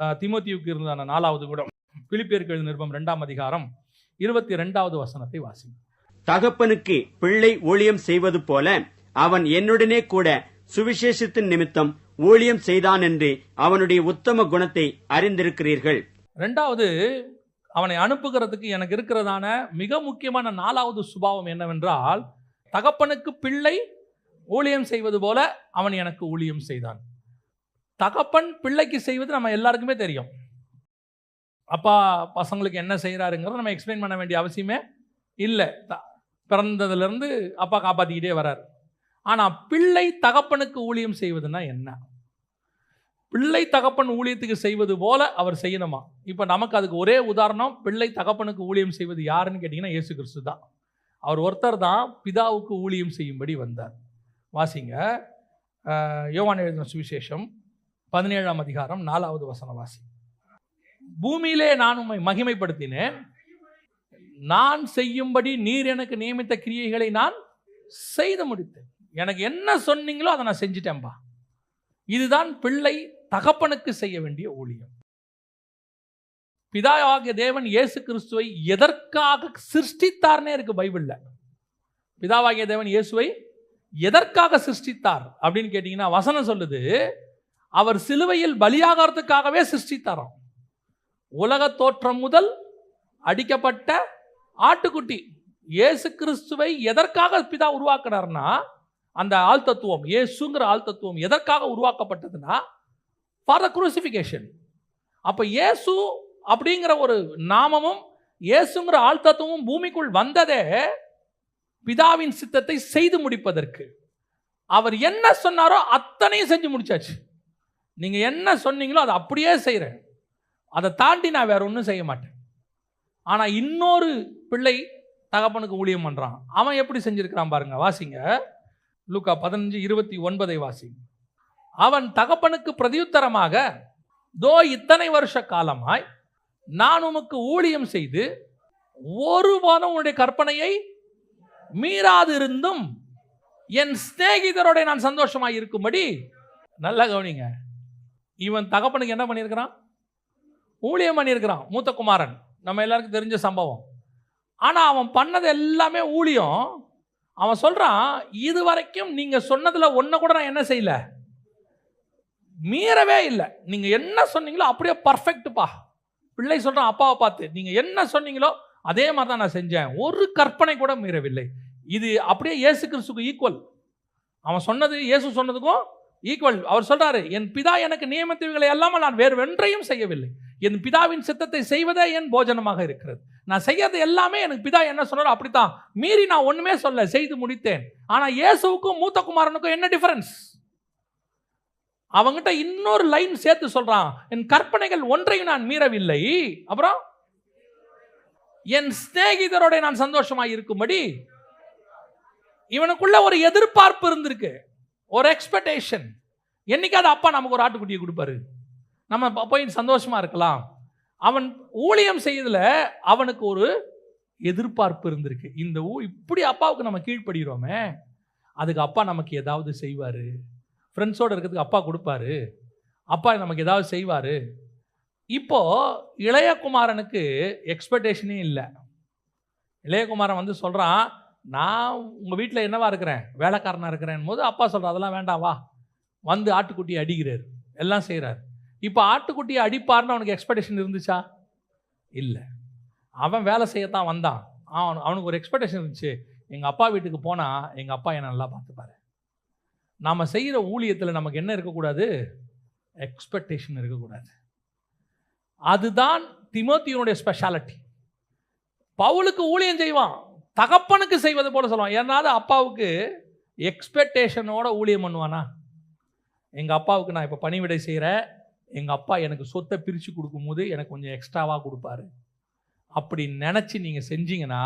திமோத்தியுக்கு இருந்த நாலாவது கூட பிலிப்பியருக்கு எழுதின நிருபம் இரண்டாம் அதிகாரம் இருபத்தி இரண்டாவது வசனத்தை வாசி தகப்பனுக்கு பிள்ளை ஊழியம் செய்வது போல அவன் என்னுடனே கூட சுவிசேஷத்தின் நிமித்தம் ஊழியம் செய்தான் என்று அவனுடைய உத்தம குணத்தை அறிந்திருக்கிறீர்கள். ரெண்டாவது அவனை அனுப்புகிறதுக்கு எனக்கு இருக்கிறதான மிக முக்கியமான நாலாவது சுபாவம் என்னவென்றால் தகப்பனுக்கு பிள்ளை ஊழியம் செய்வது போல அவன் எனக்கு ஊழியம் செய்தான். தகப்பன் பிள்ளைக்கு செய்வது நம்ம எல்லாருக்குமே தெரியும். அப்பா பசங்களுக்கு என்ன செய்கிறாருங்கிறத நம்ம எக்ஸ்பிளைன் பண்ண வேண்டிய அவசியமே இல்லை. த- பிறந்ததுலேருந்து அப்பா காப்பாற்றிக்கிட்டே வரார். ஆனால் பிள்ளை தகப்பனுக்கு ஊழியம் செய்வதுன்னா என்ன? பிள்ளை தகப்பன் ஊழியத்துக்கு செய்வது போல அவர் செய்யணுமா? இப்போ நமக்கு அதுக்கு ஒரே உதாரணம் பிள்ளை தகப்பனுக்கு ஊழியம் செய்வது யாருன்னு கேட்டிங்கன்னா இயேசு கிறிஸ்து தான். அவர் ஒருத்தர் தான் பிதாவுக்கு ஊழியம் செய்யும்படி வந்தார். வாசிங்க. யோவான் எழுதின சுவிசேஷம். பதினேழாம் அதிகாரம் நாலாவது வசனவாசி வாசி. பூமியிலே நான் உம்மை மகிமைப்படுத்தினேன். நான் செய்யும்படி நீர் எனக்கு நியமித்த கிரியைகளை நான் செய்து முடித்தேன். எனக்கு என்ன சொன்னீங்களோ அதை நான் செஞ்சிட்டேன்பா. இதுதான் பிள்ளை தகப்பனுக்கு செய்ய வேண்டிய ஊழியம். பிதாவாகிய தேவன் இயேசு கிறிஸ்துவை எதற்காக சிருஷ்டித்தார்னே இருக்கு பைபிளில். பிதாவாகிய தேவன் இயேசுவை எதற்காக சிருஷ்டித்தார் அப்படின்னு கேட்டிங்கன்னா வசனம் சொல்லுது அவர் சிலுவையில் பலியாகிறதுக்காகவே சிருஷ்டித்தாராம். உலக தோற்றம் முதல் அடிக்கப்பட்ட ஆட்டுக்குட்டி இயேசு கிறிஸ்துவை எதற்காக பிதா உருவாக்கினார்னா அந்த ஆள் தத்துவம் இயேசுங்கிற ஆள் தத்துவம் எதற்காக உருவாக்கப்பட்டதுன்னா ஃபார் த குரூசிஃபிகேஷன் அப்போ இயேசு அப்படிங்கிற ஒரு நாமமும் இயேசுங்கிற ஆள் தத்துவமும் பூமிக்குள் வந்ததே பிதாவின் சித்தத்தை செய்து முடிப்பதற்கு. அவர் என்ன சொன்னாரோ அத்தனையும் செஞ்சு முடிச்சாச்சு. நீங்கள் என்ன சொன்னீங்களோ அதை அப்படியே செய்கிறேன் அதை தாண்டி நான் வேற ஒன்றும் செய்ய மாட்டேன். ஆனால் இன்னொரு பிள்ளை தகப்பனுக்கு ஊழியம் பண்ணுறான் அவன் எப்படி செஞ்சுருக்கிறான் பாருங்க வாசிங்க. லூக்கா பதினஞ்சு இருபத்தி ஒன்பதை வாசிங்க. அவன் தகப்பனுக்கு பிரதியுத்தரமாக தோ இத்தனை வருஷ காலமாய் நான் உமக்கு ஊழியம் செய்து ஒரு வாரம் உன்னுடைய கற்பனையை மீறாதிருந்தும் என் சிநேகிதரோட நான் சந்தோஷமாக இருக்கும்படி நல்லா கவனிங்க. இவன் தகப்பனுக்கு என்ன பண்ணியிருக்கிறான்? ஊழியம் பண்ணியிருக்கிறான் மூத்த குமாரன். நம்ம எல்லாருக்கும் தெரிஞ்ச சம்பவம். ஆனால் அவன் பண்ணது எல்லாமே ஊழியம். அவன் சொல்கிறான் இது வரைக்கும் நீங்கள் சொன்னதில் ஒன்றை கூட நான் என்ன செய்யல? மீறவே இல்லை. நீங்கள் என்ன சொன்னீங்களோ அப்படியே பர்ஃபெக்ட்டுப்பா பிள்ளை சொல்கிறான் அப்பாவை பார்த்து நீங்கள் என்ன சொன்னீங்களோ அதே மாதிரி தான் நான் செஞ்சேன். ஒரு கற்பனை கூட மீறவில்லை. இது அப்படியே இயேசு கிறிஸ்துக்கு ஈக்குவல் அவன் சொன்னது இயேசு சொன்னதுக்கும் ஈக்குவல் அவர் சொல்றாரு என் பிதா எனக்கு நியமித்தவைகளை அல்லாமல் நான் வேறு வென்றையும் செய்யவில்லை. என் பிதாவின் சித்தத்தை செய்வதே என் போஜனமாக இருக்கிறது. நான் செய்யறது எல்லாமே எனக்கு பிதா என்ன சொன்னாரோ அப்படித்தான். மீறி நான் ஒண்ணுமே சொல்ல செய்து முடித்தேன். ஆனா இயேசுவுக்கும் மூத்த குமாரனுக்கும் என்ன டிஃபரன்ஸ் அவங்ககிட்ட இன்னொரு லைன் சேர்த்து சொல்றான் என் கற்பனைகள் ஒன்றையும் நான் மீறவில்லை. அப்புறம் என் சிநேகிதரோட நான் சந்தோஷமாக இருக்கும்படி இவனுக்குள்ள ஒரு எதிர்பார்ப்பு இருந்திருக்கு. ஒரு எக்ஸ்பெக்டேஷன் என்றைக்காவது அப்பா நமக்கு ஒரு ஆட்டுக்குட்டியை கொடுப்பாரு. நம்ம போய் சந்தோஷமாக இருக்கலாம். அவன் ஊழியம் செய்யதில் அவனுக்கு ஒரு எதிர்பார்ப்பு இருந்திருக்கு. இந்த ஊ இப்படி அப்பாவுக்கு நம்ம கீழ்ப்படுகிறோமே அதுக்கு அப்பா நமக்கு ஏதாவது செய்வார். ஃப்ரெண்ட்ஸோடு இருக்கிறதுக்கு அப்பா கொடுப்பாரு. அப்பா நமக்கு ஏதாவது செய்வார். இப்போது இளையகுமாரனுக்கு எக்ஸ்பெக்டேஷனே இல்லை. இளையகுமாரன் வந்து சொல்கிறான் நான் உங்கள் வீட்டில் என்னவா இருக்கிறேன்? வேலைக்காரனாக இருக்கிறேன் போது அப்பா சொல்கிறார் அதெல்லாம் வேண்டாம் வா. வந்து ஆட்டுக்குட்டியை அடிக்கிறார். எல்லாம் செய்கிறார் இப்போ ஆட்டுக்குட்டியை அடிப்பார்னு அவனுக்கு எக்ஸ்பெக்டேஷன் இருந்துச்சா? இல்லை. அவன் வேலை செய்யத்தான் வந்தான். அவன் அவனுக்கு ஒரு எக்ஸ்பெக்டேஷன் இருந்துச்சு. எங்கள் அப்பா வீட்டுக்கு போனால் எங்கள் அப்பா என்னை நல்லா பார்த்துப்பாரு. நாம் செய்கிற ஊழியத்தில் நமக்கு என்ன இருக்கக்கூடாது? எக்ஸ்பெக்டேஷன் இருக்கக்கூடாது. அதுதான் திமோத்தியனுடைய ஸ்பெஷாலிட்டி பவுலுக்கு ஊழியம் செய்வான். தகப்பனுக்கு செய்வது போல சொல்லுவான். ஏன்னாவது அப்பாவுக்கு எக்ஸ்பெக்டேஷனோட ஊழியம் பண்ணுவானா? எங்கள் அப்பாவுக்கு நான் இப்போ பணிவிடை செய்கிறேன் எங்கள் அப்பா எனக்கு சொத்தை பிரித்து கொடுக்கும்போது எனக்கு கொஞ்சம் எக்ஸ்ட்ராவாக கொடுப்பாரு. அப்படி நினச்சி நீங்கள் செஞ்சீங்கன்னா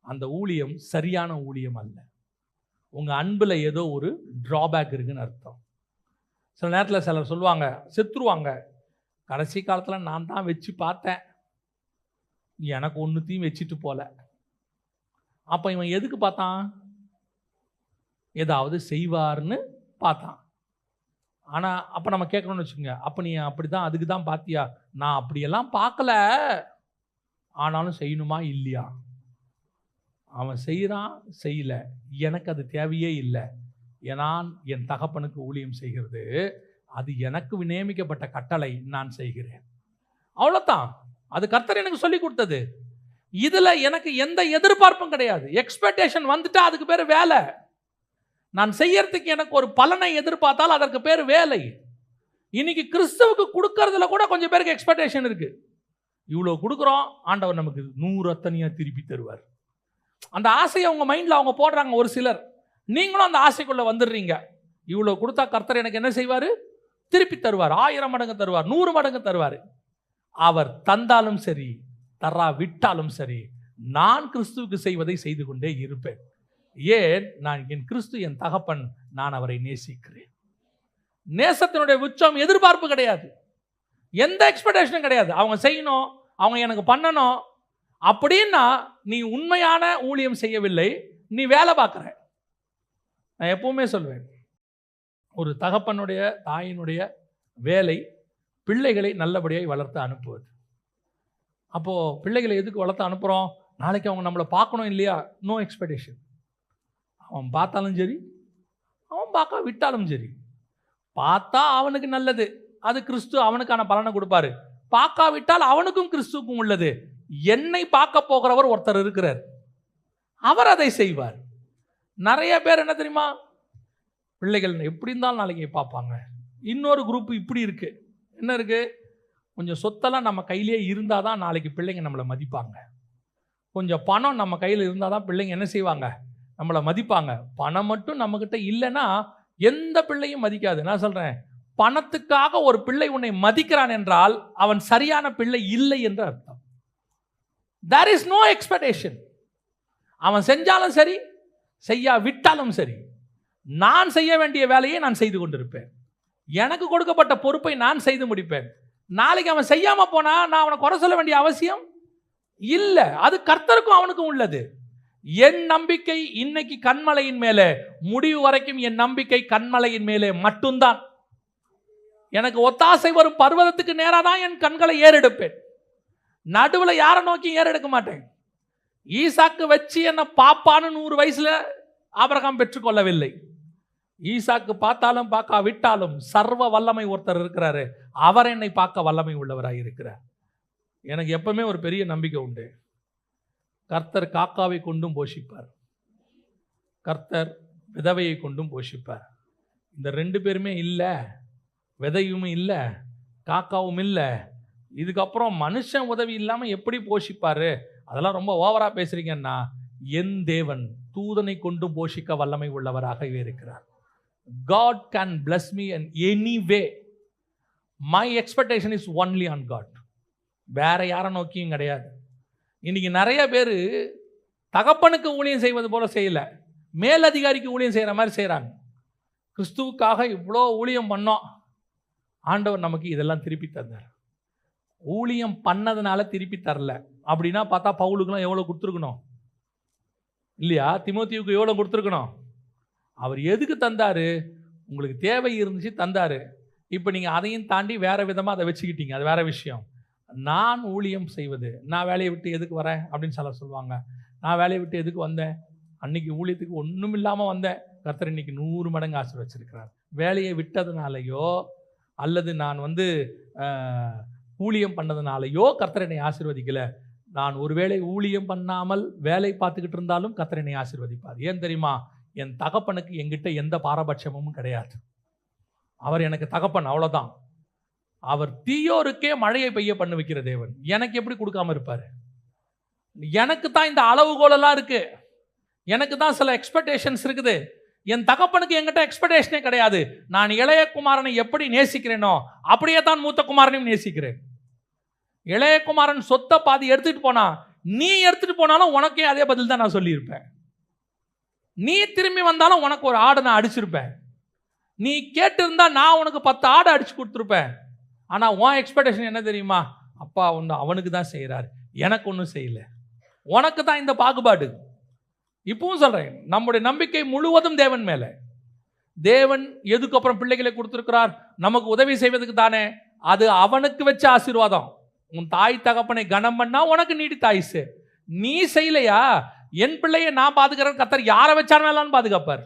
அந்த ஊழியம் சரியான ஊழியம் அல்ல. உங்கள் அன்பில் ஏதோ ஒரு ட்ராபேக் இருக்குன்னு அர்த்தம். சில நேரத்தில் சிலர் சொல்லுவாங்க செத்துருவாங்க. கடைசி காலத்தில் நான் தான் வச்சு பார்த்தேன். எனக்கு ஒன்றுத்தையும் வச்சுட்டு போகல அப்போ இவன் எதுக்கு பார்த்தான்? ஏதாவது செய்வார்னு பார்த்தான். ஆனால் அப்போ நம்ம கேட்கணும்னு வச்சுக்கோங்க அப்போ நீ அப்படி தான் அதுக்கு தான் பார்த்தியா? நான் அப்படியெல்லாம் பார்க்கல. ஆனாலும் செய்யணுமா? இல்லையா? அவன் செய்கிறான் செய்யலை. எனக்கு அது தேவையே இல்லை. ஏன்னா என் தகப்பனுக்கு ஊழியம் செய்கிறது. அது எனக்கு நியமிக்கப்பட்ட கட்டளை நான் செய்கிறேன். அவ்வளோதான் அது கர்த்தர் எனக்கு சொல்லி கொடுத்தது. இதில் எனக்கு எந்த எதிர்பார்ப்பும் கிடையாது. எக்ஸ்பெக்டேஷன் வந்துட்டா அதுக்கு பேர் வேலை. நான் செய்யறதுக்கு எனக்கு ஒரு பலனை எதிர்பார்த்தால் அதற்கு பேர் வேலை. இன்னைக்கு கிறிஸ்தவுக்கு கொடுக்கறதுல கூட கொஞ்சம் பேருக்கு எக்ஸ்பெக்டேஷன் இருக்கு. இவ்வளோ கொடுக்குறோம் ஆண்டவர் நமக்கு நூறு அத்தனையாக திருப்பி தருவார். அந்த ஆசையை அவங்க மைண்டில் அவங்க போடுறாங்க ஒரு சிலர். நீங்களும் அந்த ஆசைக்குள்ளே வந்துடுறீங்க. இவ்வளோ கொடுத்தா கர்த்தர் எனக்கு என்ன செய்வார்? திருப்பி தருவார். ஆயிரம் மடங்கு தருவார். நூறு மடங்கு தருவார். அவர் தந்தாலும் சரி தரா விட்டாலும் சரி நான் கிறிஸ்துவுக்கு செய்வதை செய்து கொண்டே இருப்பேன். ஏன்? நான் என் கிறிஸ்து என் தகப்பன் நான் அவரை நேசிக்கிறேன். நேசத்தினுடைய உச்சம் எதிர்பார்ப்பு கிடையாது. எந்த எக்ஸ்பெக்டேஷனும் கிடையாது. அவங்க செய்யணும் அவங்க எனக்கு பண்ணணும். அப்படின்னா நீ உண்மையான ஊழியம் செய்யவில்லை நீ வேலை பார்க்குற. நான் எப்பவுமே சொல்வேன் ஒரு தகப்பனுடைய தாயினுடைய வேலை பிள்ளைகளை நல்லபடியாக வளர்த்து அனுப்புவது. அப்போது பிள்ளைகளை எதுக்கு வளர்த்து அனுப்புகிறோம் நாளைக்கு அவங்க நம்மளை பார்க்கணும் இல்லையா? நோ எக்ஸ்பெக்டேஷன் அவன் பார்த்தாலும் சரி அவன் பார்க்க விட்டாலும் சரி. பார்த்தா அவனுக்கு நல்லது. அது கிறிஸ்து அவனுக்கான பலனை கொடுப்பாரு. பார்க்காவிட்டால் அவனுக்கும் கிறிஸ்துவுக்கும் உள்ளது. என்னை பார்க்க போகிறவர் ஒருத்தர் இருக்கிறார். அவர் அதை செய்வார். நிறைய பேர் என்ன தெரியுமா? பிள்ளைகள் எப்படி இருந்தாலும் நாளைக்கு பார்ப்பாங்க. இன்னொரு குரூப் இப்படி இருக்கு. என்ன இருக்குது கொஞ்சம் சொத்தெல்லாம் நம்ம கையிலே இருந்தால் தான் நாளைக்கு பிள்ளைங்க நம்மளை மதிப்பாங்க. கொஞ்சம் பணம் நம்ம கையில் இருந்தால் தான் பிள்ளைங்க என்ன செய்வாங்க? நம்மளை மதிப்பாங்க. பணம் மட்டும் நம்மக்கிட்ட இல்லைன்னா எந்த பிள்ளையும் மதிக்காது. நான் சொல்கிறேன் பணத்துக்காக ஒரு பிள்ளை உன்னை மதிக்கிறான் என்றால் அவன் சரியான பிள்ளை இல்லை என்று அர்த்தம். தேர் இஸ் நோ எக்ஸ்பெக்டேஷன் அவன் செஞ்சாலும் சரி செய்யா விட்டாலும் சரி நான் செய்ய வேண்டிய வேலையை நான் செய்து கொண்டிருப்பேன். எனக்கு கொடுக்கப்பட்ட பொறுப்பை நான் செய்து முடிப்பேன். நாளைக்கு அவன் செய்யாமல் போனால் நான் அவனை குறை சொல்ல வேண்டிய அவசியம் இல்லை. அது கர்த்தருக்கும் அவனுக்கும் உள்ளது. என் நம்பிக்கை இன்னைக்கு கண்மலையின் மேலே முடிவு வரைக்கும் என் நம்பிக்கை கண்மலையின் மேலே மட்டும்தான். எனக்கு ஒத்தாசை வரும் பர்வதத்துக்கு நேராக தான் என் கண்களை ஏறெடுப்பேன். நடுவில் யாரை நோக்கி ஏறெடுக்க மாட்டேன்? ஈசாக்கு வச்சு என்னை பாப்பான்னு நூறு வயசில் ஆபரகம் பெற்றுக்கொள்ளவில்லை. ஈசாக்கு பார்த்தாலும் பார்க்கா விட்டாலும் சர்வ வல்லமை ஒருத்தர் இருக்கிறாரு. அவர் என்னை பார்க்க வல்லமை உள்ளவராக இருக்கிறார். எனக்கு எப்பவுமே ஒரு பெரிய நம்பிக்கை உண்டு. கர்த்தர் காக்காவை கொண்டும் போஷிப்பார். கர்த்தர் விதவையை கொண்டும் போஷிப்பார். இந்த ரெண்டு பேருமே இல்லை. விதையும் இல்லை. காக்காவும் இல்லை. இதுக்கப்புறம் மனுஷன் உதவி இல்லாமல் எப்படி போஷிப்பார்? அதெல்லாம் ரொம்ப ஓவராக பேசுகிறீங்கன்னா என் தேவன் தூதனை கொண்டும் போஷிக்க வல்லமை உள்ளவராகவே இருக்கிறார். God can bless me and anyway my expectation is only on God வேற யாரை நோக்கியும் கிடையாது. இன்னைக்கு நிறைய பேர் தகப்பனுக்கு ஊழியம் செய்வது போல் செய்யலை. மேலதிகாரிக்கு ஊழியம் செய்கிற மாதிரி செய்கிறாங்க கிறிஸ்துவுக்காக இவ்வளோ ஊழியம் பண்ணோம். ஆண்டவர் நமக்கு இதெல்லாம் திருப்பி தந்தார். ஊழியம் பண்ணதுனால திருப்பி தரல. அப்படின்னா பார்த்தா பவுலுக்குலாம் எவ்வளோ கொடுத்துருக்கணும்? இல்லையா? திமோத்தியுக்கு எவ்வளோ கொடுத்துருக்கணும்? அவர் எதுக்கு தந்தார்? உங்களுக்கு தேவை இருந்துச்சு தந்தார். இப்போ நீங்கள் அதையும் தாண்டி வேறு விதமாக அதை வச்சுக்கிட்டீங்க. அது வேறு விஷயம். நான் ஊழியம் செய்வது. நான் வேலையை விட்டு எதுக்கு வரேன்? அப்படின்னு சிலர் சொல்லுவாங்க. நான் வேலையை விட்டு எதுக்கு வந்தேன்? அன்னைக்கு ஊழியத்துக்கு ஒன்றும் இல்லாமல் வந்தேன். கர்த்தர் இன்னைக்கு நூறு மடங்கு ஆசை வச்சிருக்கிறார். வேலையை விட்டதுனாலையோ அல்லது நான் வந்து ஊழியம் பண்ணதுனாலையோ கர்த்தர் என்னை ஆசீர்வதிக்கல. நான் ஒருவேளை ஊழியம் பண்ணாமல் வேலை பார்த்துக்கிட்டு இருந்தாலும் கர்த்தர் என்னை ஏன் தெரியுமா? என் தகப்பனுக்கு எங்கிட்ட எந்த பாரபட்சமும் கிடையாது. அவர் எனக்கு தகப்பன் அவ்வளோதான் அவர் தீயோருக்கே மழையை பெய்ய பண்ண வைக்கிற தேவன். எனக்கு எப்படி கொடுக்காம இருப்பார்? எனக்கு தான் இந்த அளவுகோலெல்லாம் இருக்கு. எனக்கு தான் சில எக்ஸ்பெக்டேஷன்ஸ் இருக்குது. என் தகப்பனுக்கு எங்கிட்ட எக்ஸ்பெக்டேஷனே கிடையாது. நான் இளைய குமாரனை எப்படி நேசிக்கிறேனோ அப்படியே தான் மூத்த குமாரனையும் நேசிக்கிறேன். இளையகுமாரன் சொத்தை பாதி எடுத்துகிட்டு போனா நீ எடுத்துகிட்டு போனாலும் உனக்கே அதே பதில் தான் நான் சொல்லியிருப்பேன். நீ திரும்பி வந்தாலும் உனக்கு ஒரு ஆடை நான் அடிச்சிருப்பேன். நீ கேட்டிருந்தா நான் உனக்கு பத்து ஆடை அடிச்சு கொடுத்துருப்பேன். ஆனால் உன் எக்ஸ்பெக்டேஷன் என்ன தெரியுமா? அப்பா ஒன்று அவனுக்கு தான் செய்கிறாரு எனக்கு ஒன்றும் செய்யலை. உனக்கு தான் இந்த பாகுபாடு. இப்பவும் சொல்கிறேன் நம்முடைய நம்பிக்கை முழுவதும் தேவன் மேலே. தேவன் எதுக்கு அப்புறம் பிள்ளைகளை கொடுத்துருக்கிறார்? நமக்கு உதவி செய்வதுக்கு தானே. அது அவனுக்கு வச்ச ஆசீர்வாதம். உன் தாய் தகப்பனை கனம் பண்ணா உனக்கு நீடித்த ஆயுசு. நீ செய்யலையா? என் பிள்ளையை நான் பாதுகாக்கிறேன். கத்தர் யாரை வச்சாருனாலும் பாதுகாப்பார்.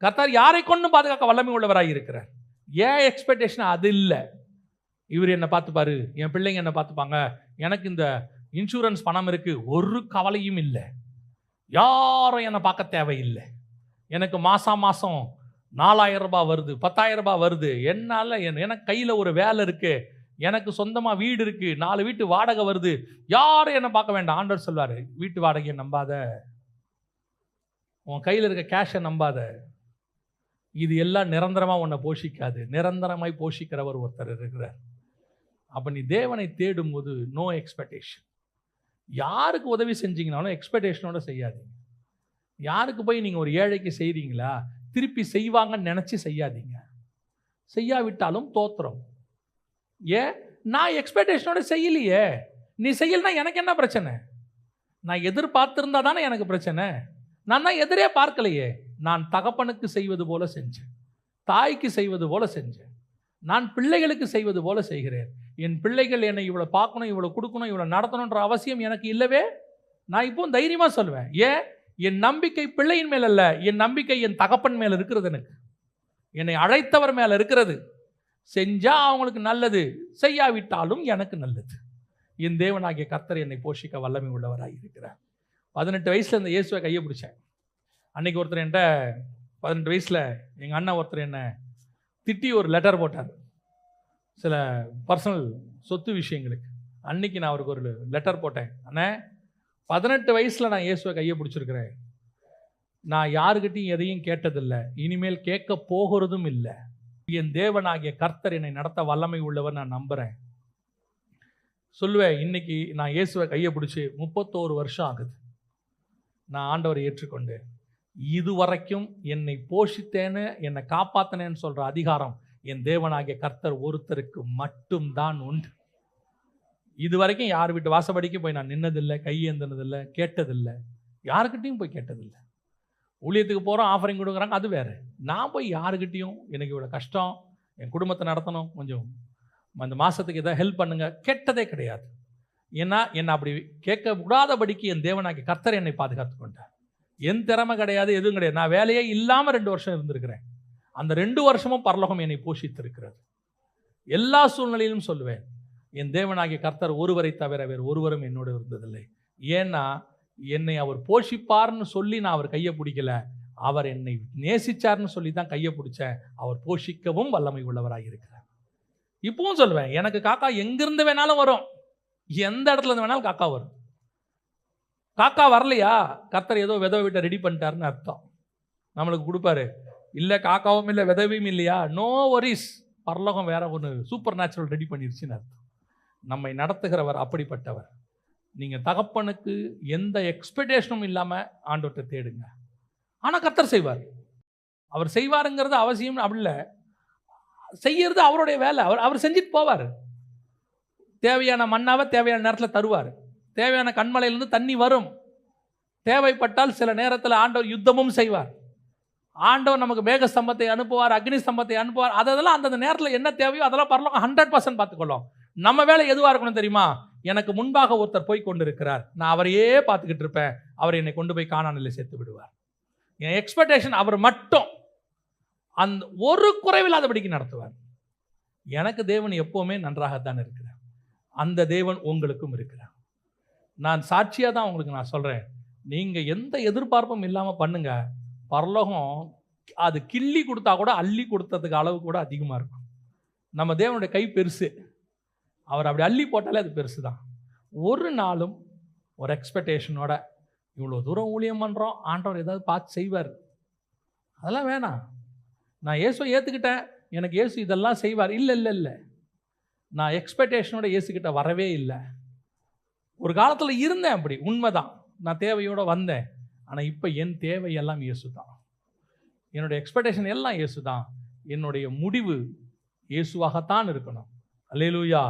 கத்தர் யாரை கொண்டும் பாதுகாக்க வல்லமை உள்ளவராக இருக்கிறார். ஏன் எக்ஸ்பெக்டேஷன் அது இல்லை? இவர் என்னை பார்த்துப்பாரு. என் பிள்ளைங்க என்னை பார்த்துப்பாங்க. எனக்கு இந்த இன்சூரன்ஸ் பணம் இருக்கு. ஒரு கவலையும் இல்லை. யாரும் என்னை பார்க்க தேவையில்லை. எனக்கு மாதம் மாதம் நாலாயிரம் ரூபாய் வருது பத்தாயிரம் ரூபாய் வருது. என்னால் என் எனக்கு கையில் ஒரு வேலை இருக்குது எனக்கு சொந்தமாக வீடு இருக்குது நாலு வீட்டு வாடகை வருது. யாரும் என்னை பார்க்க வேண்டாம். ஆண்டவர் சொல்வார் வீட்டு வாடகையை நம்பாத. உன் கையில் இருக்க கேஷை நம்பாத. இது எல்லாம் நிரந்தரமாக உன்னை போஷிக்காது. நிரந்தரமாய் போஷிக்கிறவர் ஒருத்தர் இருக்கிறார். அப்போ நீ தேவனை தேடும்போது நோ எக்ஸ்பெக்டேஷன் யாருக்கு உதவி செஞ்சீங்கனாலும் எக்ஸ்பெக்டேஷனோட செய்யாதீங்க. யாருக்கு போய் நீங்கள் ஒரு ஏழைக்கு செய்கிறீங்களா திருப்பி செய்வாங்கன்னு நினச்சி செய்யாதீங்க. செய்யாவிட்டாலும் தோத்துறோம் ஏன்? நான் எக்ஸ்பெக்டேஷனோட செய்யலையே. நீ செய்யலைன்னா எனக்கு என்ன பிரச்சனை? நான் எதிர்பார்த்துருந்தா தானே எனக்கு பிரச்சனை. நான் தான் எதிரே பார்க்கலையே. நான் தகப்பனுக்கு செய்வது போல செஞ்சேன். தாய்க்கு செய்வது போல செஞ்சேன். நான் பிள்ளைகளுக்கு செய்வது போல செய்கிறேன். என் பிள்ளைகள் என்னை இவ்வளோ பார்க்கணும் இவ்வளோ கொடுக்கணும் இவ்வளோ நடத்தணுன்ற அவசியம் எனக்கு இல்லவே. நான் இப்போ தைரியமாக சொல்லுவேன் ஏன்? என் நம்பிக்கை பிள்ளையின் மேல் அல்ல. என் நம்பிக்கை என் தகப்பன் மேல் இருக்கிறது எனக்கு. என்னை அழைத்தவர் மேலே இருக்கிறது. செஞ்சால் அவங்களுக்கு நல்லது செய்யாவிட்டாலும் எனக்கு நல்லது. என் தேவனாகிய கர்த்தர் என்னை போஷிக்க வல்லமை உள்ளவராக இருக்கிறார். பதினெட்டு வயசில் இந்த இயேசுவை கையை பிடிச்சேன். அன்னைக்கு ஒருத்தர் என்கிட்ட பதினெட்டு வயசில் எங்கள் அண்ணன் ஒருத்தர் என்ன திட்டி ஒரு லெட்டர் போட்டார். சில பர்சனல் சொத்து விஷயங்களுக்கு. அன்னைக்கு நான் அவருக்கு ஒரு லெட்டர் போட்டேன். அண்ணே பதினெட்டு வயசில் நான் இயேசுவை கையை பிடிச்சிருக்கிறேன். நான் யாருக்கிட்டையும் எதையும் கேட்டதில்லை. இனிமேல் கேட்க போகிறதும் இல்லை. என் தேவனாகிய கர்த்தர் என்னை நடத்த வல்லமை உள்ளவர் நான் நம்புகிறேன் சொல்லுவேன் இன்னைக்கு நான் இயேசுவை கையை பிடிச்சி முப்பத்தோரு வருஷம் ஆகுது. நான் ஆண்டவரை ஏற்றுக்கொண்டேன். இதுவரைக்கும் என்னை போஷித்தேன்னு என்னை காப்பாத்தினேன்னு சொல்கிற அதிகாரம் என் தேவனாகிய கர்த்தர் ஒருத்தருக்கு மட்டும்தான் உண்டு. இது வரைக்கும் யார் வீட்டு வாசப்படிக்கு போய் நான் நின்னதில்லை கையேந்தினதில்லை கேட்டதில்லை. யாருக்கிட்டையும் போய் கேட்டதில்லை. ஊழியத்துக்கு போகிறோம் ஆஃபரிங் கொடுக்குறாங்க அது வேறு. நான் போய் யாருக்கிட்டேயும் எனக்கு இவ்வளோ கஷ்டம் என் குடும்பத்தை நடத்தணும் கொஞ்சம் அந்த மாதத்துக்கு எதாவது ஹெல்ப் பண்ணுங்க கெட்டதே கிடையாது. ஏன்னா என்னை அப்படி கேட்கக்கூடாதபடிக்கு என் தேவனாக்கி கர்த்தர் என்னை பாதுகாத்து கொண்டார். என் திறமை கிடையாது எதுவும் கிடையாது. நான் வேலையே இல்லாமல் ரெண்டு வருஷம் இருந்திருக்கிறேன். அந்த ரெண்டு வருஷமும் பரலோகம் என்னை போஷித்திருக்கிறது. எல்லா சூழ்நிலையிலும் சொல்லுவேன் என் தேவனாகிய கர்த்தர் ஒருவரை தவிர வேறு ஒருவரும் என்னோடு இருந்ததில்லை. ஏன்னா என்னை அவர் போஷிப்பார்னு சொல்லி நான் அவர் கையை பிடிக்கல. அவர் என்னை நேசிச்சார்னு சொல்லி தான் கையை பிடிச்சேன். அவர் போஷிக்கவும் வல்லமை உள்ளவராக இருக்கிறார். இப்பவும் சொல்லுவேன் எனக்கு காக்கா எங்கிருந்து வேணாலும் வரும். எந்த இடத்துல இருந்து வேணாலும் காக்கா வரும். காக்கா வரலையா? கர்த்தர் ஏதோ விதவை வீட்டை ரெடி பண்ணிட்டாருன்னு அர்த்தம். நம்மளுக்கு கொடுப்பாரு. இல்லை காக்காவும் இல்லை விதவையும் இல்லையா? நோ ஒரிஸ் பரலோகம் வேற ஒன்று சூப்பர் நேச்சுரல் ரெடி பண்ணிருச்சுன்னு அர்த்தம். நம்மை நடத்துகிறவர் அப்படிப்பட்டவர். நீங்கள் தகப்பனுக்கு எந்த எக்ஸ்பெக்டேஷனும் இல்லாமல் ஆண்டவர்கிட்ட தேடுங்க. ஆனால் கத்தர் செய்வார். அவர் செய்வாருங்கிறது அவசியம் அப்படி இல்லை. செய்யறது அவருடைய வேலை. அவர் அவர் செஞ்சுட்டு போவார். தேவையான மண்ணாவை தேவையான நேரத்தில் தருவார். தேவையான கண்மலையிலேருந்து தண்ணி வரும். தேவைப்பட்டால் சில நேரத்தில் ஆண்டவர் யுத்தமும் செய்வார். ஆண்டவர் நமக்கு மேக ஸ்தம்பத்தை அனுப்புவார் அக்னி ஸ்தம்பத்தை அனுப்புவார். அதெல்லாம் அந்தந்த நேரத்தில் என்ன தேவையோ அதெல்லாம் பரலாம் ஹண்ட்ரட் பர்சன்ட் பார்த்துக்கொள்ளும். நம்ம வேலை எதுவாக இருக்கணும் தெரியுமா? எனக்கு முன்பாக ஒருத்தர் போய் கொண்டிருக்கிறார். நான் அவரையே பார்த்துக்கிட்டு இருப்பேன். அவர் என்னை கொண்டு போய் காணாநிலை சேர்த்து விடுவார். என் எக்ஸ்பெக்டேஷன் அவர் மட்டும் அந்த ஒரு குறைவில்லாதபடிக்கு நடத்துவார். எனக்கு தேவன் எப்போவுமே நன்றாகத்தான் இருக்கிறார். அந்த தேவன் உங்களுக்கும் இருக்கிறார். நான் சாட்சியாக தான் உங்களுக்கு நான் சொல்கிறேன் நீங்கள் எந்த எதிர்பார்ப்பும் இல்லாமல் பண்ணுங்கள் பரலோகம் அது கிள்ளி கொடுத்தா கூட அள்ளி கொடுத்ததுக்கு அளவு கூட அதிகமாக இருக்கும். நம்ம தேவனுடைய கை பெருசு. அவர் அப்படி அள்ளி போட்டாலே அது பெருசு தான் ஒரு நாளும் ஒரு எக்ஸ்பெக்டேஷனோட இவ்வளோ தூரம் ஊழியம் பண்ணுறோம் ஆண்டவர் ஏதாவது பார்த்து செய்வார். அதெல்லாம் வேணாம். நான் இயேசுவை ஏற்றுக்கிட்டேன் எனக்கு இயேசு இதெல்லாம் செய்வார். இல்லை இல்லை இல்லை. நான் எக்ஸ்பெக்டேஷனோட இயேசுக்கிட்ட வரவே இல்லை. ஒரு காலத்தில் இருந்தேன் அப்படி உண்மைதான். நான் தேவையோடு வந்தேன். ஆனால் இப்போ என் தேவையெல்லாம் இயேசு தான் என்னுடைய எக்ஸ்பெக்டேஷன் எல்லாம் இயேசு தான் என்னுடைய முடிவு இயேசுவாகத்தான் இருக்கணும். அல்லேலூயா.